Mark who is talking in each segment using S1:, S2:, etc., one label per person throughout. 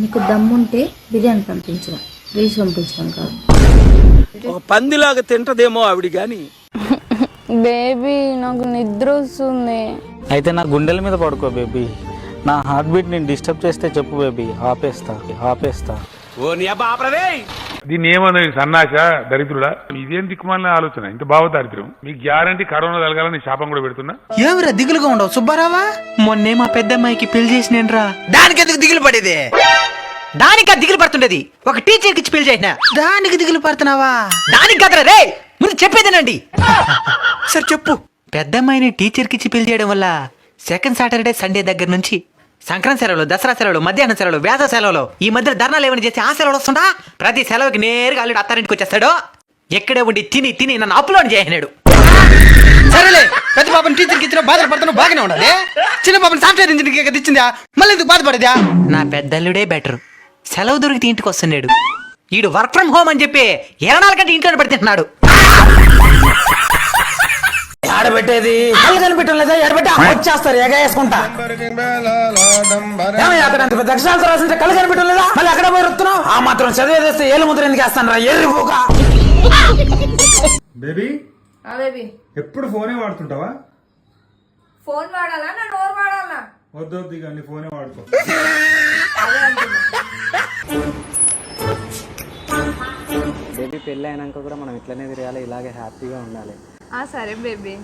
S1: నీకు దమ్ముంటే బిర్యానీ పంపించడం రీల్స్ పంపించడం కాదు.
S2: ఒక పందిలాగా తింటదేమో ఆవిడ గాని.
S3: బేబీ నాకు నిద్ర వస్తుంది.
S4: అయితే నా గుండెల మీద పడుకో బేబీ. నా హార్ట్ బీట్ నేను డిస్టర్బ్ చేస్తే చెప్పు బేబీ. ఆపేస్తా ఆపేస్తా.
S2: ఓ నీ అబ్బా ఆపరదే
S5: దీన్ని ఏమన్నా సన్నాస దరిద్రుడా? ఇదేం దిక్కుమాలిన ఆలోచన? ఇంత భావ దారిద్ర్యం మీకు గ్యారంటీ కరోనా తలగాలని శాపం కూడా పెడుతున్నా?
S6: ఏమిరా దిగులుగా ఉండవు? సుబ్బారావా? మొన్నే మా పెద్దమ్మాయికి పెళ్ళి చేసినేన్రా
S7: దానికి ఎందుకు దిగులు పడేది? దానికి దిగులు పడుతుండేది. ఒక టీచర్కి ఇచ్చి పెళ్ళి చేసిన.
S6: దానికి దిగులు పడుతున్నావా?
S7: దానికి కదరా రే ముందు చెప్పేదేనండి
S6: సరే చెప్పు. పెద్దమ్మాయిని టీచర్కి ఇచ్చి పెళ్ళి చేయడం వల్ల సెకండ్ సాటర్డే సండే దగ్గర నుంచి సంక్రాంతి సెలవులు దసరా సెలవులు మధ్యాహ్నం సెలవులు వేసవ సెలవులు ఈ మధ్య ధర్నాలు ఏమైనా చేసి ఆ సెలవులు వస్తుందా? ప్రతి సెలవుకి నేరుగా అల్లుడు అత్తారింటికి వచ్చేస్తాడు. ఎక్కడే ఉండి తిని తిని నన్ను అప్లోడ్ చేయనాడు
S7: సరేలే పెద్ద పాపని టీచర్కి ఇచ్చిన బాధలు పడుతున్నా బాగానే ఉండాలి. చిన్న పాపని సాఫ్ట్వేర్ ఇంజనీర్కి కదా ఇచ్చిందా? మళ్ళీ ఎందుకు బాధపడేదా?
S6: నా పెద్దల్లుడే బెటర్ సెలవు దొరికితే ఇంటికి వస్తున్నాడు. ఈడు వర్క్ ఫ్రమ్ హోమ్ అని చెప్పి ఇరవై నాలుగు గంటలు ఇంట్లో పెడుతున్నాడు
S7: ఆడబెట్టేది కళ్ళు కనిపెట్టం లేదా ఎడబెట్ట వచ్చేస్తారు ఎగ వేసుకుంటా. అక్షరాలు రాసింటే కళ్ళు కనిపెట్టం లేదా? మళ్ళీ అక్కడ పోయి రుతున్నావు ఆ మాత్రం చదివేదేస్తే ఏళ్ళు ముద్ర ఎందుకు వేస్తాను రా ఎర్రి పోగా
S8: బేబీ?
S1: ఆ బేబీ.
S8: ఎప్పుడు ఫోనే వాడుతుంటావా?
S1: ఫోన్ వాడాలా? నా నోరు వాడాలా?
S8: వద్దు వద్దు ఇక నీ ఫోనే వాడుకో.
S4: బేబీ పెళ్ళి అయినాక కూడా మనం ఇట్లనే తిరగాలి ఇలాగే హ్యాపీగా ఉండాలి.
S3: ఆ సరే బేబీ.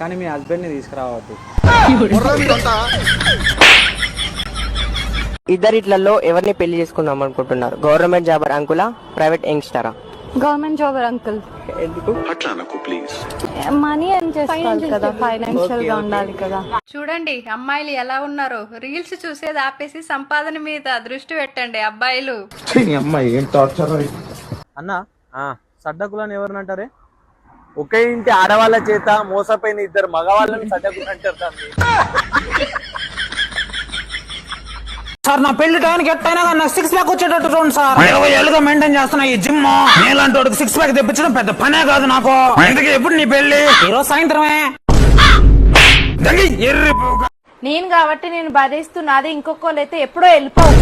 S4: కానీ మీ హస్బెండ్ని తీసుకురావద్దు.
S9: ఇద్దరిట్లలో ఎవరిని పెళ్ళి చేసుకుందాం అనుకుంటున్నారు? గవర్నమెంట్ జాబర్ అంకులా private యంగ్స్టరా?
S3: Government job uncle? Money ఏం చేసుకోవాలి కదా? ఫైనాన్షియల్గా ఉండాలి కదా.
S10: చూడండి అమ్మాయిలు ఎలా ఉన్నారో. రీల్స్ చూసేది ఆపేసి సంపాదన మీద దృష్టి పెట్టండి అబ్బాయిలు.
S4: అన్న సడ్డకులని ఎవరినంటారే ఒకే ఇంటి ఆడవాళ్ళ చేత మోసపోయిన ఇద్దరు మగవాళ్ళని సడ్డకులు అంటారు దాన్ని.
S7: సార్ నా పెళ్ళి టైంకి ఎట్టయినా కానీ నాకు సిక్స్ ప్యాక్ వచ్చేటట్టు చూడండి సార్. ఇరవై ఏళ్ళుగా మెయింటైన్ చేస్తున్నా ఈ జిమ్ నీలాంటి వాడికి సిక్స్ ప్యాక్ తెప్పించడం పెద్ద పనే కాదు నాకు. ఇంతకీ ఎప్పుడు నీ పెళ్ళి ఈరోజు సాయంత్రమే. దంగి ఎర్రి పోక.
S3: నేను కాబట్టి నేను భరిస్తున్నది ఇంకొకళ్ళు అయితే ఎప్పుడో వెళ్ళిపోవు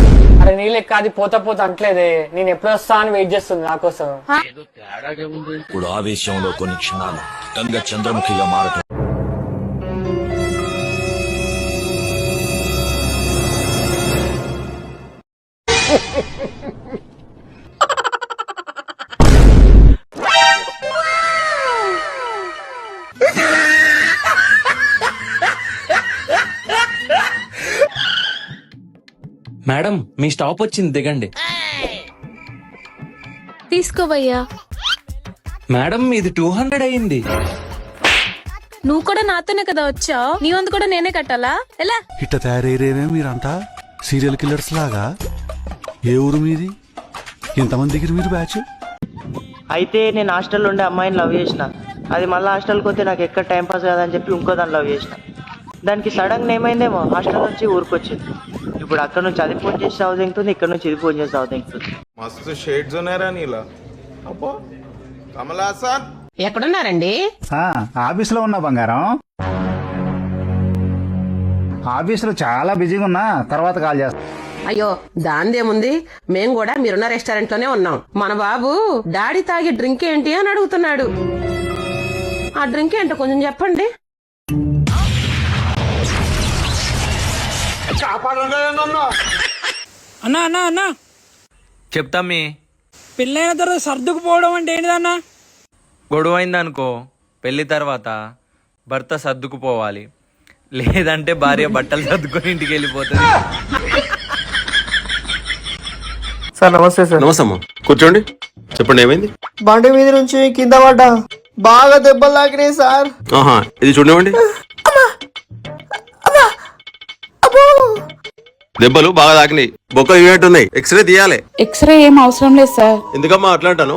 S9: అరే నీ లెక్క అది పోతా పోతా అంటలేదే నేను ఎప్పుడు వస్తా అని వెయిట్ చేస్తుంది నా కోసం.
S11: ఇప్పుడు ఆవేశంలో కొన్ని క్షణాలు గంగ చంద్రముఖిగా మారటం
S4: మేడం మీ స్టాప్ వచ్చింది దిగండి.
S3: తీసుకోవయ్యా.
S4: మేడం ఇది టూ హండ్రెడ్ అయింది.
S3: నువ్వు కూడా నాతోనే కదా వచ్చావు? నీ వంతు కూడా నేనే కట్టాలా? ఎలా?
S8: ఇట్ట తయారయ్యేనే మీరంతా? సీరియల్ కిల్లర్స్ లాగా? ఏ ఊరు మీది? ఎంతమంది దగ్గర మీరు బ్యాచ్?
S9: అయితే నేను హాస్టల్లో ఉండే అమ్మాయిని లవ్ చేసిన. అది మళ్ళీ హాస్టల్కి వస్తే నాకు ఎక్కడ టైం పాస్ కాదని చెప్పి ఇంకో దాన్ని లవ్ చేసిన. దానికి సడన్ ఏమైందేమో హాస్టల్ నుంచి ఊరికొచ్చింది. ఇప్పుడు అక్కడ నుంచి అది ఫోన్ చేసి సాగు దింగుతుంది ఇక్కడ నుంచి ఇది ఫోన్ చేసి సాగు దింగుతుంది
S11: మస్తు షేడ్స్ ఉన్నారా నీలా. అబ్బో కమలాసన్
S7: ఎక్కడున్నారండి?
S8: ఆఫీస్లో ఉన్నా బంగారం. ఆఫీస్లో చాలా బిజీగా ఉన్నా తర్వాత కాల్ చేస్తా.
S9: అయ్యో దాందేముంది? మేము కూడా మీరున్న రెస్టారెంట్లోనే ఉన్నాం. మన బాబు డాడీ తాగే డ్రింక్ ఏంటి అని అడుగుతున్నాడు. ఆ డ్రింక్ ఏంటో కొంచెం చెప్పండి.
S2: అన్నా అన్నా అన్నా.
S4: చెప్తామి
S2: పెళ్ళైన తర్వాత సర్దుకుపోవడం అంటే ఏంటిదన్నా
S4: గొడవ అయిందనుకో పెళ్ళి తర్వాత భర్త సర్దుకుపోవాలి. లేదంటే భార్య బట్టలు సర్దుకొని ఇంటికి వెళ్ళిపోతుంది.
S9: సార్ నమస్తే సార్.
S11: నమస్తమ్మా. కూర్చోండి. చెప్పండి ఏమైంది?
S9: బండి మీద నుంచి కింద పడ్డా. బాగా దెబ్బలు తాకినాయి సార్.
S11: ఆహా ఇది చూడండి. దెబ్బలు బాగా తాకినాయి. బొక్క ఇవేట్టున్నాయి ఎక్స్రే తీయాలి.
S10: ఎక్స్రే ఏం అవసరం లేదు సార్.
S11: ఎందుకమ్మా అట్లా అంటాను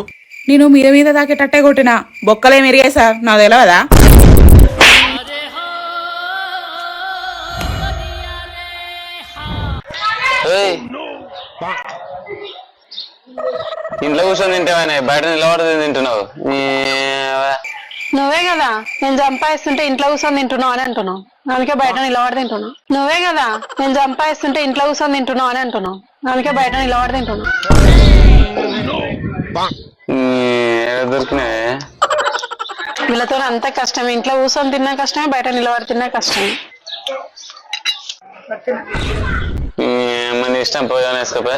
S10: నేను మీద మీద తాకేటట్టే కొట్టిన. బొక్కలే మెరిగాయి సార్. నాకు తెలియదా
S9: ఇంట్లో కూర్చొని తింటావనే బయట నిలబడి తింటున్నావు?
S3: నువ్వే కదా? నేను సంపాదిస్తుంటే ఇంట్లో కూర్చొని తింటున్నావు అని అంటున్నావు. అందుకే బయట నిలబడి తింటున్నావు నువ్వే కదా? నేను సంపాదిస్తుంటే ఇంట్లో కూర్చొని తింటున్నావు అని అంటున్నావు. అందుకే బయట నిలబడి తింటున్నావు
S4: దొరికినాయి?
S3: వీళ్ళతో అంత కష్టం ఇంట్లో కూర్చొని తిన్నా కష్టమే బయట నిలబడి తిన్నా కష్టమే.
S4: మన ఇష్టం పోయాను వేసుకోపోయా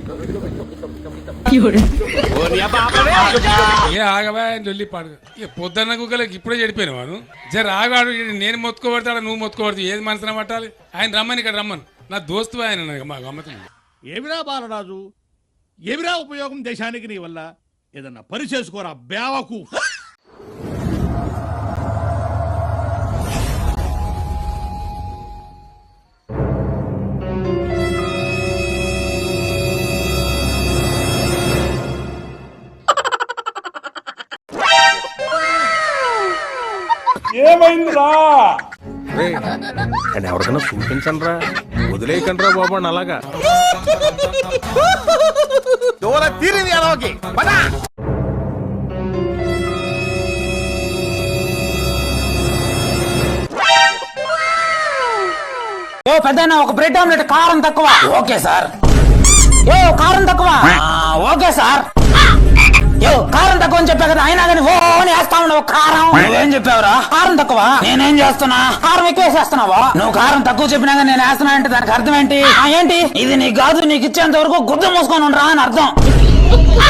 S5: ఏ ఆగవా లొల్లి పాడు. పొద్దున్న కుక్కలకి ఇప్పుడే చెడిపోయిన వాడు? జర ఆగాడు నేను మొత్తుకోబడతాడు నువ్వు మొత్తుకోబడతావు ఏది మనసున పట్టాలి? ఆయన రమ్మని ఇక్కడ రమ్మను. నా దోస్తు ఆయన మా గమ్మతుంది
S8: ఏమిరా బాలరాజు? ఏమిరా ఉపయోగం దేశానికి నీ వల్ల? ఏదన్నా పని చేసుకోరా బేవకు
S4: కానీ ఎవరికైనా చూపించండి రా వదిలేయకండి రా బాబు అని అలాగా.
S7: ఏ పెద్ద ఒక బ్రెడ్ ఆమ్లెట్ కారం తక్కువ. Okay sir. ఏ కారం తక్కువ. ఆ, ఓకే సార్. యో కారం తక్కువ అని చెప్పా కదా అయినా కానీ ఓ వేస్తా ఉన్నావు కారం నువ్వేం చెప్పావురా? కారం తక్కువ. నేనేం చేస్తున్నా? కారం ఎక్కువ వేసేస్తున్నావా? నువ్వు కారం తక్కువ చెప్పినా కానీ నేను వేస్తున్నా అంటే దానికి అర్థం ఏంటి? ఆ, ఏంటి? ఇది నీ కాదు నీకు ఇచ్చేంత వరకు గుడ్డ మూసుకొని ఉండరా అని అర్థం.